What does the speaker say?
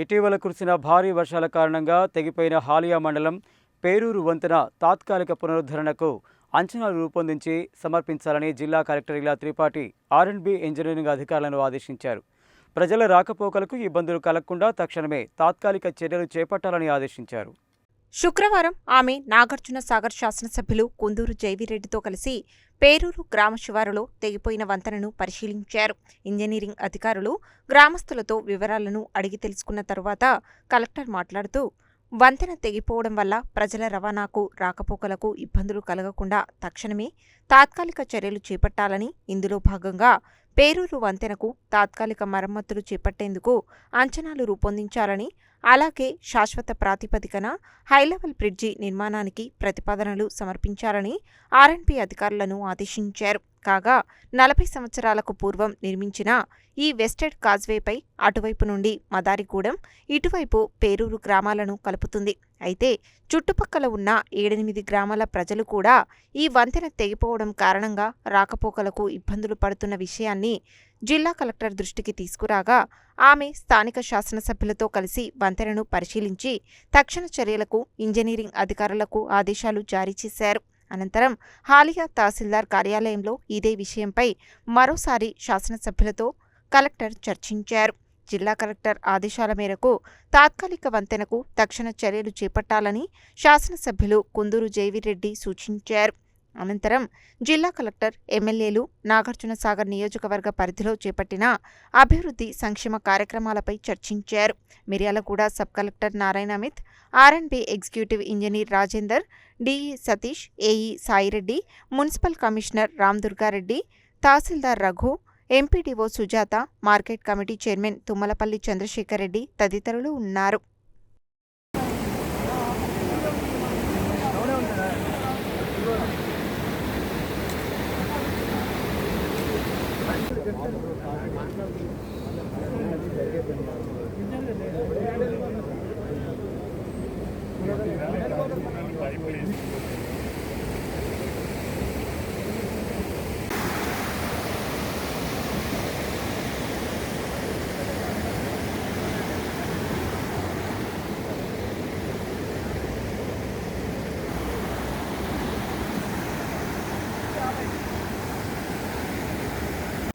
ఇటీవల కురిసిన భారీ వర్షాల కారణంగా తెగిపోయిన హాలియా మండలం పేరూరు వంతెన తాత్కాలిక పునరుద్ధరణకు అంచనాలు రూపొందించి సమర్పించాలని జిల్లా కలెక్టర్ ఇలా త్రిపాఠి ఆర్ఎండ్బి ఇంజనీరింగ్ అధికారులను ఆదేశించారు. ప్రజల రాకపోకలకు ఇబ్బందులు కలగకుండా తక్షణమే తాత్కాలిక చర్యలు చేపట్టాలని ఆదేశించారు. శుక్రవారం ఆమె నాగార్జున సాగర్ శాసనసభ్యులు కుందూరు జైవిరెడ్డితో కలిసి పేరూరు గ్రామ శివారులో తెగిపోయిన వంతెనను పరిశీలించారు. ఇంజనీరింగ్ అధికారులు గ్రామస్తులతో వివరాలను అడిగి తెలుసుకున్న తరువాత కలెక్టర్ మాట్లాడుతూ వంతెన తెగిపోవడం వల్ల ప్రజల రవాణాకు రాకపోకలకు ఇబ్బందులు కలగకుండా తక్షణమే తాత్కాలిక చర్యలు చేపట్టాలని ఇందులో భాగంగా పేరూరు వంతెనకు తాత్కాలిక మరమ్మతులు చేపట్టేందుకు అంచనాలు రూపొందించాలని అలాగే శాశ్వత ప్రాతిపదికన హైలెవెల్ బ్రిడ్జి నిర్మాణానికి ప్రతిపాదనలు సమర్పించాలని ఆర్ఎన్పి అధికారులను ఆదేశించారు. కాగా నలభై సంవత్సరాలకు పూర్వం నిర్మించిన ఈ వెస్టెడ్ కాజ్వేపై అటువైపు నుండి మదారిగూడెం ఇటువైపు పేరూరు గ్రామాలను కలుపుతుంది. అయితే చుట్టుపక్కల ఉన్న ఏడెనిమిది గ్రామాల ప్రజలు కూడా ఈ వంతెన తెగిపోవడం కారణంగా రాకపోకలకు ఇబ్బందులు పడుతున్న విషయాన్ని జిల్లా కలెక్టర్ దృష్టికి తీసుకురాగా ఆమె స్థానిక శాసనసభ్యులతో కలిసి వంతెనను పరిశీలించి తక్షణ చర్యలకు ఇంజనీరింగ్ అధికారులకు ఆదేశాలు జారీ చేశారు. అనంతరం హాలియా తహసీల్దార్ కార్యాలయంలో ఇదే విషయంపై మరోసారి శాసనసభ్యులతో కలెక్టర్ చర్చించారు. జిల్లా కలెక్టర్ ఆదేశాల మేరకు తాత్కాలిక వంతెనకు తక్షణ చర్యలు చేపట్టాలని శాసనసభ్యులు కుందూరు జైవిరెడ్డి సూచించారు. అనంతరం జిల్లా కలెక్టర్ ఎమ్మెల్యేలు నాగార్జున సాగర్ నియోజకవర్గ పరిధిలో చేపట్టిన అభివృద్ధి సంక్షేమ కార్యక్రమాలపై చర్చించారు. Miryalaguda sub collector Narayana Amit R and B executive engineer Rajender DE Satish AE Saireddy municipal commissioner Ram Durgareddy tahsildar Raghu MPDO Sujatha market committee chairman Tummalapalli Chandrashekar Reddy తదితరులు ఉన్నారు. please.